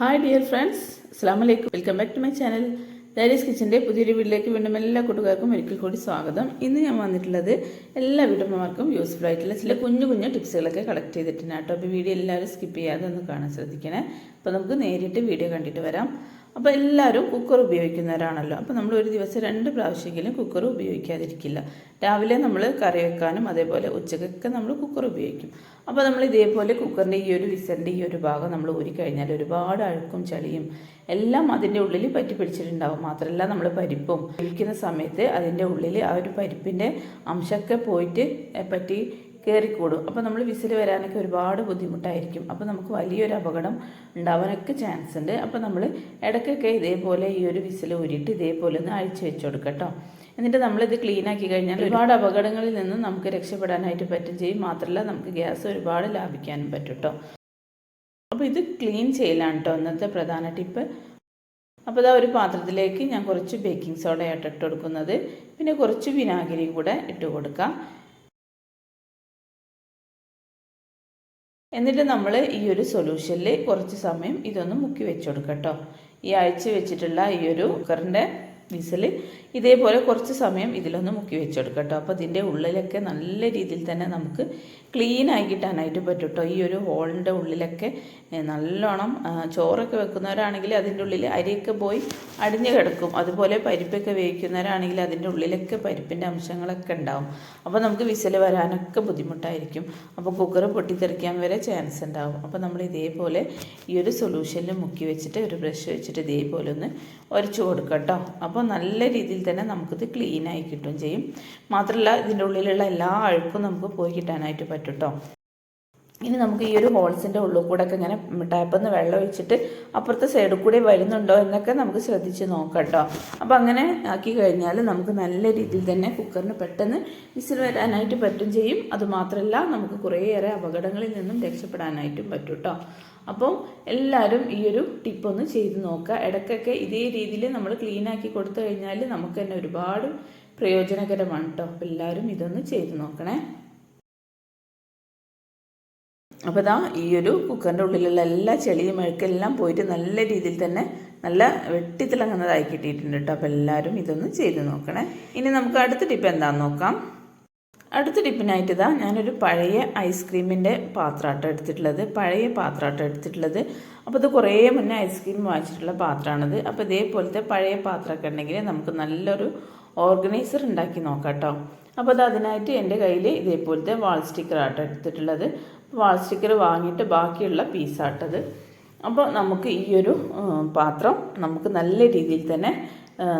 Hi dear friends അസ്സാം വലൈക്കും welcome back to my channel diaries കിച്ചന്റെ പുതിയൊരു വീട്ടിലേക്ക് വീണ്ടും എല്ലാ കൂട്ടുകാർക്കും ഒരിക്കൽ കൂടി സ്വാഗതം. ഇന്ന് ഞാൻ വന്നിട്ടുള്ളത് എല്ലാ വീട്ടമ്മമാർക്കും യൂസ്ഫുൾ ആയിട്ടുള്ള ചില കുഞ്ഞു കുഞ്ഞു ടിപ്സുകളൊക്കെ കളക്ട് ചെയ്തിട്ടുണ്ട് കേട്ടോ. അപ്പോൾ വീഡിയോ എല്ലാവരും സ്കിപ്പ് ചെയ്യാതെ ഒന്ന് കാണാൻ ശ്രദ്ധിക്കണേ. അപ്പോൾ നമുക്ക് നേരിട്ട് വീഡിയോ കണ്ടിട്ട് വരാം. അപ്പോൾ എല്ലാവരും കുക്കർ ഉപയോഗിക്കുന്നവരാണല്ലോ. അപ്പോൾ നമ്മൾ ഒരു ദിവസം രണ്ട് പ്രാവശ്യമെങ്കിലും കുക്കർ ഉപയോഗിക്കാതിരിക്കില്ല. രാവിലെ നമ്മൾ കറി വെക്കാനും അതേപോലെ ഉച്ചക്കൊക്കെ നമ്മൾ കുക്കർ ഉപയോഗിക്കും. അപ്പോൾ നമ്മൾ ഇതേപോലെ കുക്കറിന്റെ ഈ ഒരു വിസറിന്റെ ഈ ഒരു ഭാഗം നമ്മൾ ഊരി കഴിഞ്ഞാൽ ഒരുപാട് അഴുക്കും ചളിയും എല്ലാം അതിന്റെ ഉള്ളിൽ പറ്റി പിടിച്ചിട്ടുണ്ടാവും. മാത്രമല്ല നമ്മൾ പരിപ്പും കഴിക്കുന്ന സമയത്ത് അതിന്റെ ഉള്ളിൽ ആ ഒരു പരിപ്പിന്റെ അംശമൊക്കെ പോയിട്ട് പറ്റി കയറിക്കൂടും അപ്പോൾ നമ്മൾ വിസിൽ വരാനൊക്കെ ഒരുപാട് ബുദ്ധിമുട്ടായിരിക്കും. അപ്പോൾ നമുക്ക് വലിയൊരു അപകടം ഉണ്ടാവാനൊക്കെ ചാൻസ് ഉണ്ട്. അപ്പോൾ നമ്മൾ ഇടയ്ക്കൊക്കെ ഇതേപോലെ ഈ ഒരു വിസിൽ ഊരിയിട്ട് ഇതേപോലെ ഒന്ന് അഴിച്ചു വെച്ച് കൊടുക്കട്ടോ എന്നിട്ട് നമ്മളിത് ക്ലീൻ ആക്കി കഴിഞ്ഞാൽ ഒരുപാട് അപകടങ്ങളിൽ നിന്നും നമുക്ക് രക്ഷപ്പെടാനായിട്ട് പറ്റും. ചെയ്യും മാത്രമല്ല നമുക്ക് ഗ്യാസ് ഒരുപാട് ലാഭിക്കാനും പറ്റും കേട്ടോ അപ്പോൾ ഇത് ക്ലീൻ ചെയ്യലാണ് കേട്ടോ ഇന്നത്തെ പ്രധാന ടിപ്പ്. അപ്പോൾ ഇതാ ഒരു പാത്രത്തിലേക്ക് ഞാൻ കുറച്ച് ബേക്കിംഗ് സോഡയായിട്ട് ഇട്ട് കൊടുക്കുന്നത്. പിന്നെ കുറച്ച് വിനാഗിരിയും കൂടെ ഇട്ട് കൊടുക്കാം. എന്നിട്ട് നമ്മൾ ഈ ഒരു സൊല്യൂഷനിൽ കുറച്ച് സമയം ഇതൊന്ന് മുക്കി വെച്ച് കൊടുക്കാം കേട്ടോ ഈ അഴിച്ച് വെച്ചിട്ടുള്ള ഈ ഒരു കുക്കറിന്റെ വിസിൽ ഇതേപോലെ കുറച്ച് സമയം ഇതിലൊന്ന് മുക്കി വെച്ചെടുക്കാം കേട്ടോ അപ്പോൾ ഇതിന്റെ ഉള്ളിലൊക്കെ നല്ല രീതിയിൽ തന്നെ നമുക്ക് ക്ലീൻ ആയി കിട്ടാനായിട്ട് പറ്റും കേട്ടോ ഈ ഒരു ഹോളിന്റെ ഉള്ളിലൊക്കെ നല്ലോണം ചോറൊക്കെ വെക്കുന്നവരാണെങ്കിൽ അതിന്റെ ഉള്ളിൽ അരിയൊക്കെ പോയി അടിഞ്ഞു കിടക്കും. അതുപോലെ പരിപ്പൊക്കെ വേവിക്കുന്നവരാണെങ്കിൽ അതിന്റെ ഉള്ളിലൊക്കെ പരിപ്പിന്റെ അംശങ്ങളൊക്കെ ഉണ്ടാവും. അപ്പോൾ നമുക്ക് വിസൽ വരാനൊക്കെ ബുദ്ധിമുട്ടായിരിക്കും. അപ്പോൾ കുക്കർ പൊട്ടിത്തെറിക്കാൻ വരെ ചാൻസ് ഉണ്ടാവും. അപ്പോൾ നമ്മൾ ഇതേപോലെ ഈ ഒരു സൊല്യൂഷനിൽ മുക്കി വെച്ചിട്ട് ഒരു ബ്രഷ് വെച്ചിട്ട് ഇതേപോലെ ഒന്ന് ഉരച്ചു കൊടുക്കാം കേട്ടോ അപ്പോൾ നല്ല രീതിയിൽ തന്നെ നമുക്കിത് ക്ലീൻ ആയി കിട്ടും ചെയ്യും. മാത്രമല്ല ഇതിന്റെ ഉള്ളിലുള്ള എല്ലാ അഴുക്കും നമുക്ക് പോയി കിട്ടാനായിട്ട് പറ്റും കേട്ടോ ഇനി നമുക്ക് ഈ ഒരു ഹോൾസിന്റെ ഉള്ളിൽ കൂടെ ഒക്കെ ഇങ്ങനെ ടാപ്പിൽ നിന്ന് വെള്ളം ഒഴിച്ചിട്ട് അപ്പുറത്തെ സൈഡിൽ കൂടെ വരുന്നുണ്ടോ എന്നൊക്കെ നമുക്ക് ശ്രദ്ധിച്ച് നോക്കാം കേട്ടോ അപ്പോൾ അങ്ങനെ ആക്കി കഴിഞ്ഞാൽ നമുക്ക് നല്ല രീതിയിൽ തന്നെ കുക്കറിന് പെട്ടെന്ന് വിസിൽ വരാനായിട്ട് പറ്റും ചെയ്യും. അതുമാത്രമല്ല നമുക്ക് കുറേയേറെ അപകടങ്ങളിൽ നിന്നും രക്ഷപ്പെടാനായിട്ടും പറ്റും കേട്ടോ അപ്പോൾ എല്ലാവരും ഈ ഒരു ടിപ്പ് ഒന്ന് ചെയ്ത് നോക്കുക. ഇടയ്ക്കൊക്കെ ഇതേ രീതിയിൽ നമ്മൾ ക്ലീൻ ആക്കി കൊടുത്തു കഴിഞ്ഞാൽ നമുക്ക് തന്നെ ഒരുപാട് പ്രയോജനകരമാണ് കേട്ടോ അപ്പോൾ എല്ലാവരും ഇതൊന്ന് ചെയ്ത് നോക്കണേ. അപ്പോൾ ഇതാ ഈ ഒരു കുക്കറിന്റെ ഉള്ളിലുള്ള എല്ലാ ചെളിയും മെഴുക്കെല്ലാം പോയിട്ട് നല്ല രീതിയിൽ തന്നെ നല്ല വെട്ടിത്തിളങ്ങുന്നതായി കിട്ടിയിട്ടുണ്ട് കേട്ടോ അപ്പോൾ എല്ലാവരും ഇതൊന്ന് ചെയ്ത് നോക്കണേ. ഇനി നമുക്ക് അടുത്ത ടിപ്പ് എന്താണെന്ന് നോക്കാം. അടുത്ത ടിപ്പിനായിട്ട് ഇതാ ഞാനൊരു പഴയ ഐസ്ക്രീമിന്റെ പാത്രമാട്ടോ എടുത്തിട്ടുള്ളത്. പഴയ പാത്രമാട്ടോ എടുത്തിട്ടുള്ളത്. അപ്പോൾ ഇത് കുറേ മുന്നേ ഐസ്ക്രീം വാങ്ങിച്ചിട്ടുള്ള പാത്രമാണിത്. അപ്പോൾ ഇതേപോലത്തെ പഴയ പാത്രമൊക്കെ ഉണ്ടെങ്കിൽ നമുക്ക് നല്ലൊരു ഓർഗനൈസർ ഉണ്ടാക്കി നോക്കാം കേട്ടോ അപ്പോൾ അത് അതിനായിട്ട് എന്റെ കയ്യിൽ ഇതേപോലത്തെ വാൾ സ്റ്റിക്കറാട്ടോ എടുത്തിട്ടുള്ളത്. വാൾ സ്റ്റിക്കർ വാങ്ങിയിട്ട് ബാക്കിയുള്ള പീസാട്ടത്. അപ്പോൾ നമുക്ക് ഈ ഒരു പാത്രം നമുക്ക് നല്ല രീതിയിൽ തന്നെ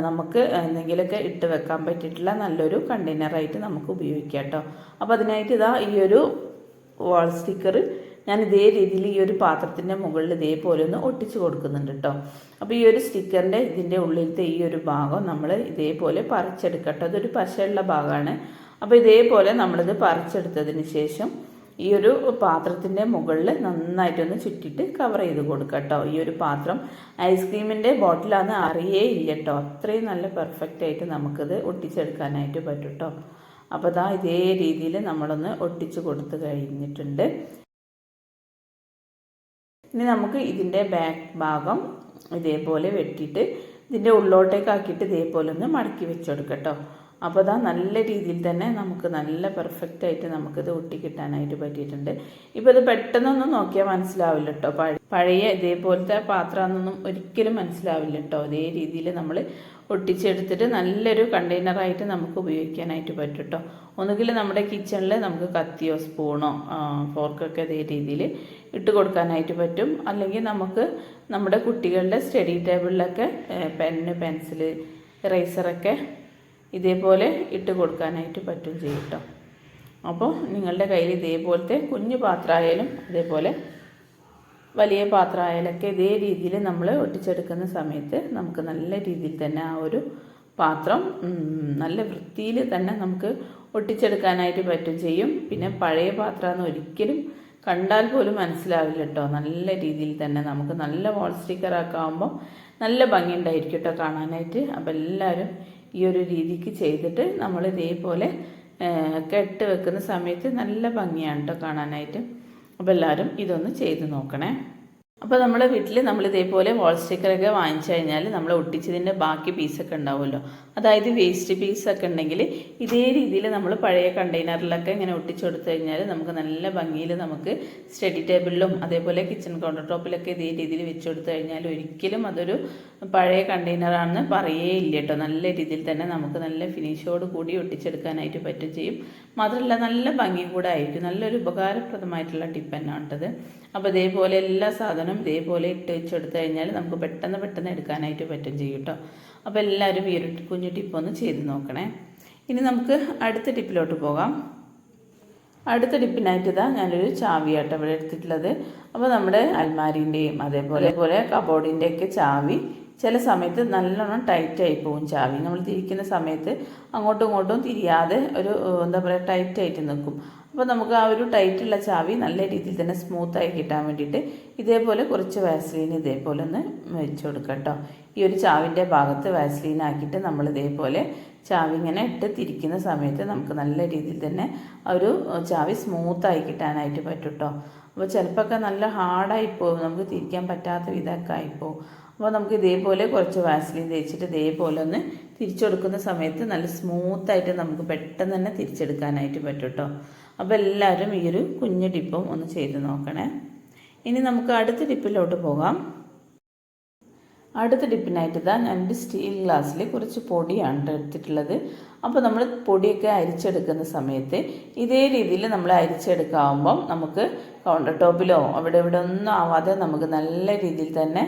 നമുക്ക് എന്തെങ്കിലുമൊക്കെ ഇട്ട് വെക്കാൻ പറ്റിയിട്ടുള്ള നല്ലൊരു കണ്ടെയ്നറായിട്ട് നമുക്ക് ഉപയോഗിക്കാം കേട്ടോ. അപ്പോൾ അതിനായിട്ട് ഇതാ ഈ ഒരു വാൾ സ്റ്റിക്കർ ഞാൻ ഇതേ രീതിയിൽ ഈ ഒരു പാത്രത്തിന്റെ മുകളിൽ ഇതേപോലെ ഒന്ന് ഒട്ടിച്ചു കൊടുക്കുന്നുണ്ട് കേട്ടോ. അപ്പോൾ ഈ ഒരു സ്റ്റിക്കറിന്റെ ഇതിന്റെ ഉള്ളിലത്തെ ഈ ഒരു ഭാഗം നമ്മൾ ഇതേപോലെ പറിച്ചെടുക്കട്ടോ. അതൊരു പശയുള്ള ഭാഗമാണ്. അപ്പോൾ ഇതേപോലെ നമ്മളിത് പറിച്ചെടുത്തതിന് ശേഷം ഈ ഒരു പാത്രത്തിന്റെ മുകളിൽ നന്നായിട്ടൊന്ന് ചുറ്റിട്ട് കവർ ചെയ്ത് കൊടുക്കുക കേട്ടോ. ഈ ഒരു പാത്രം ഐസ്ക്രീമിന്റെ ബോട്ടിലാണെന്ന് അറിയേ ഇല്ല കേട്ടോ. അത്രയും നല്ല പെർഫെക്റ്റ് ആയിട്ട് നമുക്കിത് ഒട്ടിച്ചെടുക്കാനായിട്ട് പറ്റും കേട്ടോ. അപ്പോൾ ദാ ഇതേ രീതിയിൽ നമ്മളൊന്ന് ഒട്ടിച്ച് കൊടുത്തു കഴിഞ്ഞിട്ടുണ്ട്. ഇനി നമുക്ക് ഇതിന്റെ ബാക്ക് ഭാഗം ഇതേപോലെ വെട്ടിയിട്ട് ഇതിന്റെ ഉള്ളോട്ടേക്കാക്കിയിട്ട് ഇതേപോലെ ഒന്ന് മടക്കി വെച്ചെടുക്കാം കേട്ടോ. അപ്പോൾ അതാ നല്ല രീതിയിൽ തന്നെ നമുക്ക് നല്ല പെർഫെക്റ്റ് ആയിട്ട് നമുക്കിത് ഒട്ടിക്കിട്ടാനായിട്ട് പറ്റിയിട്ടുണ്ട്. ഇപ്പോൾ ഇത് പെട്ടെന്നൊന്നും നോക്കിയാൽ മനസ്സിലാവില്ല കേട്ടോ പഴയ ഇതേപോലത്തെ പാത്രമൊന്നും ഒരിക്കലും മനസ്സിലാവില്ല കേട്ടോ അതേ രീതിയിൽ നമ്മൾ ഒട്ടിച്ചെടുത്തിട്ട് നല്ലൊരു കണ്ടെയ്നറായിട്ട് നമുക്ക് ഉപയോഗിക്കാനായിട്ട് പറ്റും കേട്ടോ ഒന്നുകിൽ നമ്മുടെ കിച്ചണിൽ നമുക്ക് കത്തിയോ സ്പൂണോ ഫോർക്കൊക്കെ ഇതേ രീതിയിൽ ഇട്ട് കൊടുക്കാനായിട്ട് പറ്റും. അല്ലെങ്കിൽ നമുക്ക് നമ്മുടെ കുട്ടികളുടെ സ്റ്റഡി ടേബിളിലൊക്കെ പെന്ന് പെൻസിൽ ഇറേസറൊക്കെ ഇതേപോലെ ഇട്ട് കൊടുക്കാനായിട്ട് പറ്റും ചെയ്യും കേട്ടോ അപ്പോൾ നിങ്ങളുടെ കയ്യിൽ ഇതേപോലത്തെ കുഞ്ഞു പാത്രമായാലും അതേപോലെ വലിയ പാത്രമായാലൊക്കെ ഇതേ രീതിയിൽ നമ്മൾ ഒട്ടിച്ചെടുക്കുന്ന സമയത്ത് നമുക്ക് നല്ല രീതിയിൽ തന്നെ ആ ഒരു പാത്രം നല്ല വൃത്തിയിൽ തന്നെ നമുക്ക് ഒട്ടിച്ചെടുക്കാനായിട്ട് പറ്റും ചെയ്യും. പിന്നെ പഴയ പാത്രമെന്ന് ഒരിക്കലും കണ്ടാൽ പോലും മനസ്സിലാവില്ല കേട്ടോ. നല്ല രീതിയിൽ തന്നെ നമുക്ക് നല്ല വാൾ സ്റ്റിക്കറൊക്കെ ആകുമ്പോൾ നല്ല ഭംഗിയുണ്ടായിരിക്കും കേട്ടോ കാണാനായിട്ട്. അപ്പോൾ എല്ലാവരും ഈ ഒരു രീതിക്ക് ചെയ്തിട്ട് നമ്മൾ ഇതേപോലെ കെട്ട് വെക്കുന്ന സമയത്ത് നല്ല ഭംഗിയാണ് കേട്ടോ കാണാനായിട്ട്. അപ്പോൾ എല്ലാവരും ഇതൊന്ന് ചെയ്ത് നോക്കണേ. അപ്പോൾ നമ്മുടെ വീട്ടിൽ നമ്മൾ ഇതേപോലെ വാൾ സ്റ്റിക്കറൊക്കെ വാങ്ങിച്ചു കഴിഞ്ഞാൽ നമ്മൾ ഒട്ടിച്ചതിന്റെ ബാക്കി പീസൊക്കെ ഉണ്ടാവുമല്ലോ. അതായത് വേസ്റ്റ് പീസൊക്കെ ഉണ്ടെങ്കിൽ ഇതേ രീതിയിൽ നമ്മൾ പഴയ കണ്ടെയ്നറിലൊക്കെ ഇങ്ങനെ ഒട്ടിച്ചു കൊടുത്തു കഴിഞ്ഞാൽ നമുക്ക് നല്ല ഭംഗിയിൽ നമുക്ക് സ്റ്റഡി ടേബിളിലും അതേപോലെ കിച്ചൺ കൗണ്ടർ ടോപ്പിലൊക്കെ ഇതേ രീതിയിൽ വെച്ച് കൊടുത്തു കഴിഞ്ഞാൽ ഒരിക്കലും അതൊരു പഴയ കണ്ടെയ്നറാണെന്ന് പറയേ ഇല്ല കേട്ടോ. നല്ല രീതിയിൽ തന്നെ നമുക്ക് നല്ല ഫിനിഷോട് കൂടി ഒട്ടിച്ചെടുക്കാനായിട്ട് പറ്റും ചെയ്യും. മാത്രമല്ല നല്ല ഭംഗി കൂടെ ആയിരിക്കും. നല്ലൊരു ഉപകാരപ്രദമായിട്ടുള്ള ടിപ്പ് തന്നെ ഉണ്ടത് അപ്പോൾ ഇതേപോലെ എല്ലാ സാധനവും ഇതേപോലെ ഇട്ട് വെച്ചെടുത്ത് കഴിഞ്ഞാൽ നമുക്ക് പെട്ടെന്ന് പെട്ടെന്ന് എടുക്കാനായിട്ട് പറ്റും ചെയ്യും കേട്ടോ. അപ്പോൾ എല്ലാവരും ഈ ഒരു കുഞ്ഞു ടിപ്പൊന്ന് ചെയ്ത് നോക്കണേ. ഇനി നമുക്ക് അടുത്ത ടിപ്പിലോട്ട് പോകാം. അടുത്ത ടിപ്പിനായിട്ട് ഇതാ ഞാനൊരു ചാവിയാട്ടോ ഇവിടെ എടുത്തിട്ടുള്ളത്. അപ്പോൾ നമ്മുടെ അൽമാരിന്റെയും അതേപോലെ പോലെ കബോർഡിന്റെയൊക്കെ ചാവി ചില സമയത്ത് നല്ലോണം ടൈറ്റായി പോകും ചാവി. നമ്മൾ തിരിക്കുന്ന സമയത്ത് അങ്ങോട്ടും ഇങ്ങോട്ടും തിരിയാതെ ഒരു എന്താ പറയുക ടൈറ്റായിട്ട് നിൽക്കും. അപ്പോൾ നമുക്ക് ആ ഒരു ടൈറ്റുള്ള ചാവി നല്ല രീതിയിൽ തന്നെ സ്മൂത്തായി കിട്ടാൻ വേണ്ടിയിട്ട് ഇതേപോലെ കുറച്ച് വാസ്ലീൻ ഇതേപോലെ ഒന്ന് വെച്ച് കൊടുക്കാം കേട്ടോ ഈ ഒരു ചാവിന്റെ ഭാഗത്ത് വാസ്ലീൻ ആക്കിയിട്ട് നമ്മൾ ഇതേപോലെ ചാവി ഇങ്ങനെ ഇട്ട് തിരിക്കുന്ന സമയത്ത് നമുക്ക് നല്ല രീതിയിൽ തന്നെ ആ ഒരു ചാവി സ്മൂത്തായി കിട്ടാനായിട്ട് പറ്റും കേട്ടോ അപ്പോൾ ചിലപ്പോഴൊക്കെ നല്ല ഹാർഡായി പോകും. നമുക്ക് തിരിക്കാൻ പറ്റാത്ത വിധമൊക്കെ ആയിപ്പോവും അപ്പോൾ നമുക്ക് ഇതേപോലെ കുറച്ച് വാസ്ലിൻ തേച്ചിട്ട് ഇതേപോലെ ഒന്ന് തിരിച്ചെടുക്കുന്ന സമയത്ത് നല്ല സ്മൂത്തായിട്ട് നമുക്ക് പെട്ടെന്ന് തന്നെ തിരിച്ചെടുക്കാനായിട്ട് പറ്റും കേട്ടോ അപ്പോൾ എല്ലാവരും ഈ ഒരു കുഞ്ഞു ടിപ്പും ഒന്ന് ചെയ്ത് നോക്കണേ. ഇനി നമുക്ക് അടുത്ത ടിപ്പിലോട്ട് പോകാം. അടുത്ത ടിപ്പിനായിട്ട് ഇതാ ഞാനൊരു സ്റ്റീൽ ഗ്ലാസ്സിൽ കുറച്ച് പൊടിയാണ് എടുത്തിട്ടുള്ളത്. അപ്പോൾ നമ്മൾ പൊടിയൊക്കെ അരിച്ചെടുക്കുന്ന സമയത്ത് ഇതേ രീതിയിൽ നമ്മൾ അരിച്ചെടുക്കാവുമ്പം നമുക്ക് കൗണ്ടർ ടോപ്പിലോ അവിടെ ഇവിടെ ഒന്നും ആവാതെ നമുക്ക് നല്ല രീതിയിൽ തന്നെ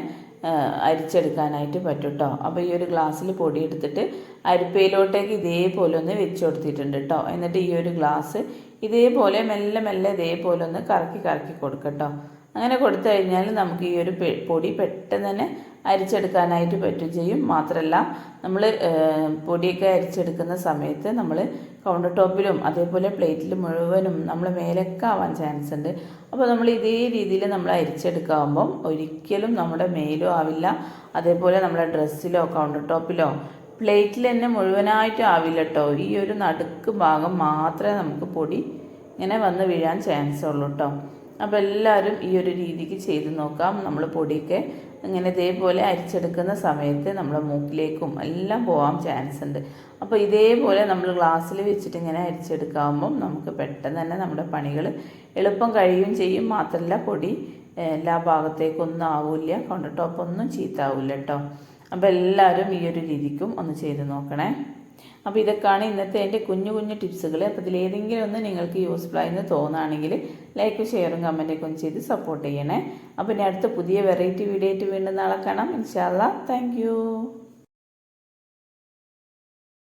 അരിച്ചെടുക്കാനായിട്ട് പറ്റും കേട്ടോ അപ്പോൾ ഈ ഒരു ഗ്ലാസ്സിൽ പൊടി എടുത്തിട്ട് അരിപ്പയിലോട്ടേക്ക് ഇതേപോലെ ഒന്ന് വെച്ച് കൊടുത്തിട്ടുണ്ട് കേട്ടോ എന്നിട്ട് ഈ ഒരു ഗ്ലാസ് ഇതേപോലെ മെല്ലെ മെല്ലെ ഇതേപോലെ ഒന്ന് കറക്കി കറക്കി കൊടുക്കട്ടോ. അങ്ങനെ കൊടുത്തു കഴിഞ്ഞാൽ നമുക്ക് ഈ ഒരു പൊടി പെട്ടെന്ന് തന്നെ അരിച്ചെടുക്കാനായിട്ട് പറ്റും ചെയ്യും. മാത്രമല്ല നമ്മൾ പൊടിയൊക്കെ അരിച്ചെടുക്കുന്ന സമയത്ത് നമ്മൾ കൗണ്ടർ ടോപ്പിലും അതേപോലെ പ്ലേറ്റിൽ മുഴുവനും നമ്മൾ മേലൊക്കെ ആവാൻ ചാൻസ് ഉണ്ട്. അപ്പോൾ നമ്മൾ ഇതേ രീതിയിൽ നമ്മൾ അരിച്ചെടുക്കാവുമ്പം ഒരിക്കലും നമ്മുടെ മേലും ആവില്ല. അതേപോലെ നമ്മുടെ ഡ്രസ്സിലോ കൗണ്ടർ ടോപ്പിലോ പ്ലേറ്റിൽ തന്നെ മുഴുവനായിട്ടും ആവില്ല കേട്ടോ ഈ ഒരു നടുക്ക് ഭാഗം മാത്രമേ നമുക്ക് പൊടി ഇങ്ങനെ വന്ന് വീഴാൻ ചാൻസ് ഉള്ളൂ കേട്ടോ അപ്പോൾ എല്ലാവരും ഈ ഒരു രീതിക്ക് ചെയ്ത് നോക്കാം. നമ്മൾ പൊടിയൊക്കെ ഇങ്ങനെ ഇതേപോലെ അരിച്ചെടുക്കുന്ന സമയത്ത് നമ്മുടെ മൂക്കിലേക്കും എല്ലാം പോകാൻ ചാൻസ് ഉണ്ട്. അപ്പോൾ ഇതേപോലെ നമ്മൾ ഗ്ലാസ്സിൽ വെച്ചിട്ട് ഇങ്ങനെ അരിച്ചെടുക്കാവുമ്പം നമുക്ക് പെട്ടെന്ന് തന്നെ നമ്മുടെ പണികൾ എളുപ്പം കഴിയുകയും ചെയ്യും. മാത്രമല്ല പൊടി എല്ലാ ഭാഗത്തേക്കൊന്നും ആവില്ല. കൗണ്ടർ ടോപ്പൊന്നും ചീത്താവില്ല കേട്ടോ അപ്പോൾ എല്ലാവരും ഈ ഒരു രീതിക്കും ഒന്ന് ചെയ്ത് നോക്കണേ. അപ്പോൾ ഇതൊക്കെയാണ് ഇന്നത്തെ എന്റെ കുഞ്ഞു കുഞ്ഞു ടിപ്സുകൾ അപ്പോൾ ഇതിലേതെങ്കിലും ഒന്ന് നിങ്ങൾക്ക് യൂസ്ഫുൾ ആയെന്ന് തോന്നുകയാണെങ്കിൽ ലൈക്ക് ഷെയറും കമന്റൊക്കെ ഒന്ന് ചെയ്ത് സപ്പോർട്ട് ചെയ്യണേ. അപ്പോൾ ഇനി അടുത്ത പുതിയ വെറൈറ്റി വീഡിയോ ആയിട്ട് വീണ്ടും നാളെ കാണാം. ഇൻഷാല്ല താങ്ക്